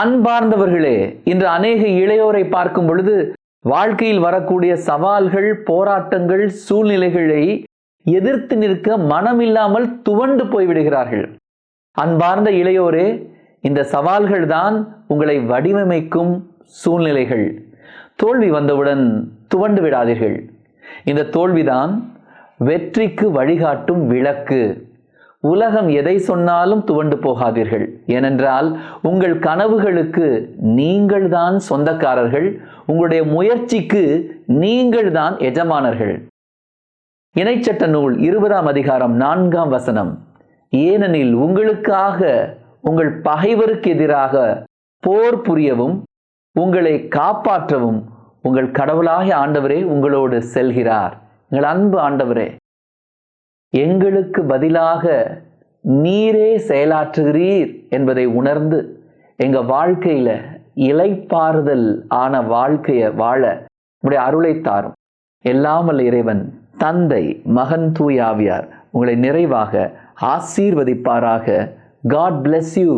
அன்பார்ந்தவர்களே இன்று அநேக இளையோரை பார்க்கும் பொழுது வாழ்க்கையில் வரக்கூடிய சவால்கள் போராட்டங்கள் சூழ்நிலைகளை எதிர்த்து நிற்க மனமில்லாமல் துவண்டு போய்விடுகிறார்கள். அன்பார்ந்த இளையோரே இந்த சவால்கள் தான் உங்களை வடிவமைக்கும் சூழ்நிலைகள். தோல்வி வந்தவுடன் துவண்டு விடாதீர்கள். இந்த தோல்விதான் வெற்றிக்கு வழிகாட்டும் விளக்கு. உலகம் எதை சொன்னாலும் துவண்டு போகாதீர்கள். ஏனென்றால் உங்கள் கனவுகளுக்கு நீங்கள்தான் சொந்தக்காரர்கள் உங்களுடைய முயற்சிக்கு நீங்கள்தான் எஜமானர்கள். இணைச்சட்ட நூல் இருபதாம் அதிகாரம் நான்காம் வசனம். ஏனெனில் உங்களுக்காக உங்கள் பகைவருக்கு எதிராக போர் புரியவும் உங்களை காப்பாற்றவும் உங்கள் கடவுளாகிய ஆண்டவரே உங்களோடு செல்கிறார். எங்கள் அன்பு ஆண்டவரே எங்களுக்கு பதிலாக நீரே செயலாற்றுகிறீர் என்பதை உணர்ந்து எங்கள் வாழ்க்கையில் இலைப்பாறுதல் ஆன வாழ்க்கையை வாழ உங்களுடைய அருளை தாரும். எல்லாமல் இறைவன் தந்தை மகன் தூயாவியார் உங்களை நிறைவாக ஆசீர்வதிப்பாராக. God bless you